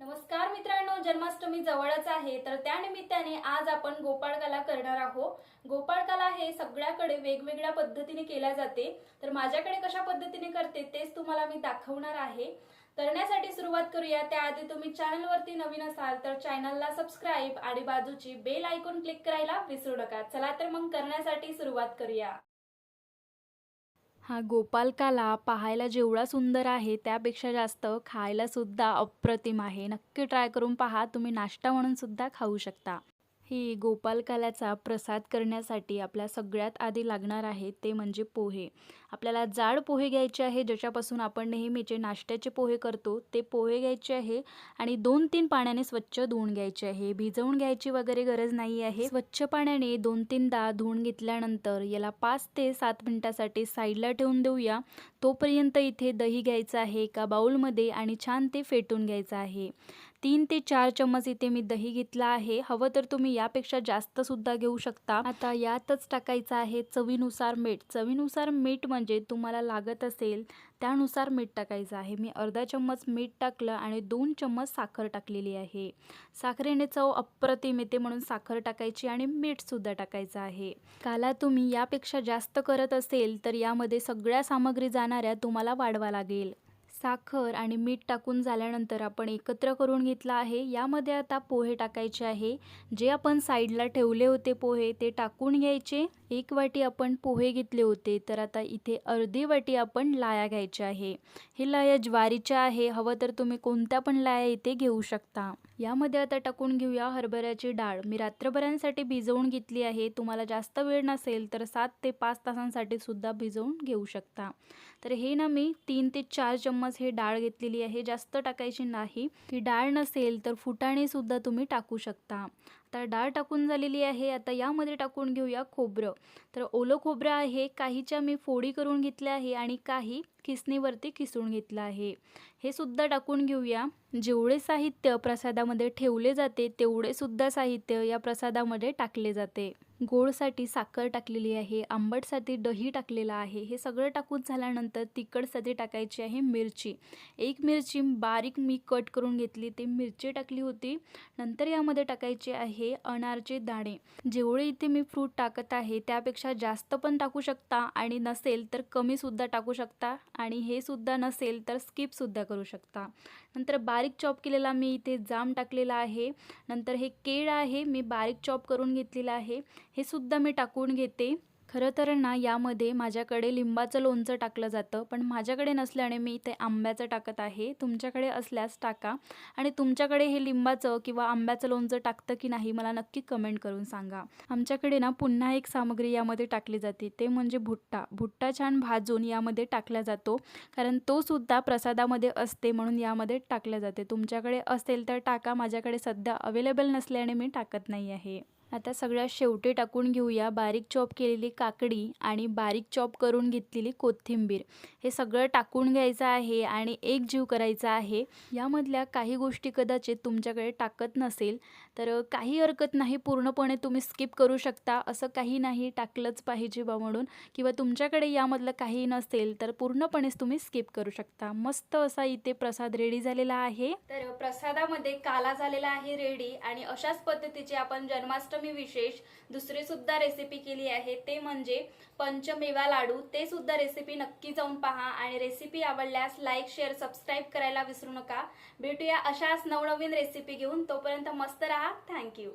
नमस्कार मित्रांनो जन्माष्टमी जवळच आहे. तर त्या निमित्ताने आज आपण गोपाळकाला करणार आहोत. गोपाळकाला हे सगळ्याकडे वेगवेगळ्या पद्धतीने केल्या जाते. तर माझ्याकडे कशा पद्धतीने करते तेच तुम्हाला मी दाखवणार आहे. करण्यासाठी सुरुवात करूया. त्याआधी तुम्ही चॅनलवरती नवीन असाल तर चॅनलला सबस्क्राईब आणि बाजूची बेल आयकॉन क्लिक करायला विसरू नका. चला तर मग करण्यासाठी सुरुवात करूया. हा गोपालकाला पाहायला जेवढा सुंदर आहे त्यापेक्षा जास्त खायलासुद्धा अप्रतिम आहे. नक्की ट्राय करून पहा. तुम्ही नाश्ता म्हणून सुद्धा खाऊ शकता. ही गोपालकाल्याचा प्रसाद करण्यासाठी आपल्या सगळ्यात आधी लागणार आहे ते म्हणजे पोहे. आपल्याला जाड पोहे घ्यायचे आहे ज्याच्यापासून आपण नेहमीचे नाश्त्याचे पोहे करतो ते पोहे घ्यायचे आहे आणि दोन तीन पाण्याने स्वच्छ धुवून घ्यायचे आहे. भिजवून घ्यायची वगैरे गरज नाही आहे. स्वच्छ पाण्याने दोन तीनदा धुवून घेतल्यानंतर याला पाच ते सात मिनिटासाठी साईडला ठेवून देऊया. तोपर्यंत इथे दही घ्यायचं आहे एका बाऊलमध्ये आणि छान ते फेटून घ्यायचं आहे. तीन ते चार चम्मच इथे मी दही घेतला आहे. हवं तर तुम्ही यापेक्षा जास्त सुद्धा घेऊ शकता. आता यातच टाकायचं आहे चवीनुसार मीठ. चवीनुसार मीठ म्हणजे तुम्हाला लागत असेल त्यानुसार मीठ टाकायचं आहे. मी अर्धा चम्मच मीठ टाकलं आणि दोन चम्मच साखर टाकलेली आहे. साखरेने चव अप्रतिम येते म्हणून साखर टाकायची आणि मीठसुद्धा टाकायचं आहे. काला तुम्ही यापेक्षा जास्त करत असेल तर यामध्ये सगळ्या सामग्री जाणाऱ्या तुम्हाला वाढवा लागेल. साखर आणि मीठ टाकून झाल्यानंतर आपण एकत्र करून घेतलं आहे. यामध्ये आता पोहे टाकायचे आहे. जे आपण साईडला ठेवले होते पोहे ते टाकून घ्यायचे. एक वाटी आपण पोहे घेतले होते तर आता इथे अर्धी वाटी आपण लाया घ्यायच्या आहे. हे लाया ज्वारीच्या आहे. हवं तर तुम्ही कोणत्या पण लाया इथे घेऊ शकता. यामध्ये आता टाकून घेऊया हरभऱ्याची डाळ. मी रात्रभरांसाठी भिजवून घेतली आहे. तुम्हाला जास्त वेळ नसेल तर सात ते पाच तासांसाठी सुद्धा भिजवून घेऊ शकता. तर हे ना मी तीन ते चार चम्मच हे डाळ घेतलेली आहे. जास्त टाकायची नाही. की डाळ नसेल तर फुटाणे सुद्धा तुम्ही टाकू शकता. आता डाळ टाकून झालेली आहे. आता यामध्ये टाकून घेऊया खोबरं. तर ओलं खोबरं आहे. काहीच्या मी फोडी करून घेतल्या आहे आणि काही खिसणीवरती खिसून घेतलं आहे. हे सुद्धा टाकून घेऊया. जेवढे साहित्य प्रसादामध्ये ठेवले जाते तेवढे सुद्धा साहित्य या प्रसादामध्ये टाकले जाते. गोडसाठी साखर टाकलेली आहे आंबटसाठी दही टाकलेलं आहे हे सगळं टाकून झाल्यानंतर तिखटसाठी टाकायची आहे मिरची. एक मिरची बारीक मी कट करून घेतली ते मिरची टाकली होती. नंतर यामध्ये टाकायचे आहे अनारचे दाणे. जेवढे इथे मी फ्रूट टाकत आहे त्यापेक्षा जास्त पण टाकू शकता आणि नसेल तर कमीसुद्धा टाकू शकता आणि हे सुद्धा नसेल तर स्किपसुद्धा करू शकता. नंतर बारीक चॉप केलेला मी इथे जाम टाकलेला आहे. नंतर हे केळ आहे मी बारीक चॉप करून घेतलेलं आहे. हे सुद्धा मी टाकून घेते. खरं तर ना यामध्ये माझ्याकडे लिंबाचं लोणचं टाकलं जातं पण माझ्याकडे नसल्याने मी ते आंब्याचं टाकत आहे. तुमच्याकडे असल्यास टाका. आणि तुमच्याकडे हे लिंबाचं किंवा आंब्याचं लोणचं टाकतं की नाही मला नक्की कमेंट करून सांगा. आमच्याकडे ना पुन्हा एक सामग्री यामध्ये टाकली जाते. ते म्हणजे भुट्टा. भुट्टा छान भाजून यामध्ये टाकला जातो. कारण तो सुद्धा प्रसादामध्ये असते म्हणून यामध्ये टाकल्या जाते. तुमच्याकडे असेल तर टाका. माझ्याकडे सध्या अवेलेबल नसल्याने मी टाकत नाही आहे. आता सगळ्या शेवटी टाकून घेऊया बारीक चॉप केलेली काकडी आणि बारीक चॉप करून घेतलेली कोथिंबीर. हे सगळं टाकून घ्यायचं आहे आणि एक जीव करायचा आहे. यामधल्या काही गोष्टी कदाचित तुमच्याकडे टाकत नसेल तर काही हरकत नाही पूर्णपणे तुम्ही स्किप करू शकता. असं काही नाही टाकलंच पाहिजे बा म्हणून. किंवा तुमच्याकडे यामधलं काही नसेल तर पूर्णपणेच तुम्ही स्किप करू शकता. मस्त असा इथे प्रसाद रेडी झालेला आहे. तर प्रसादामध्ये काला झालेला आहे रेडी आणि अशाच पद्धतीची आपण जन्माष्टमी विशेष दुसरी सुद्धा रेसिपी केली आहे. ते म्हणजे पंचमेवा लाडू. ते सुद्धा रेसिपी नक्की जाऊन पहा आणि रेसिपी आवडल्यास लाईक शेअर सबस्क्राईब करायला विसरू नका. भेटूया अशाच नवनवीन रेसिपी घेऊन. तोपर्यंत मस्त राहा. थँक्यू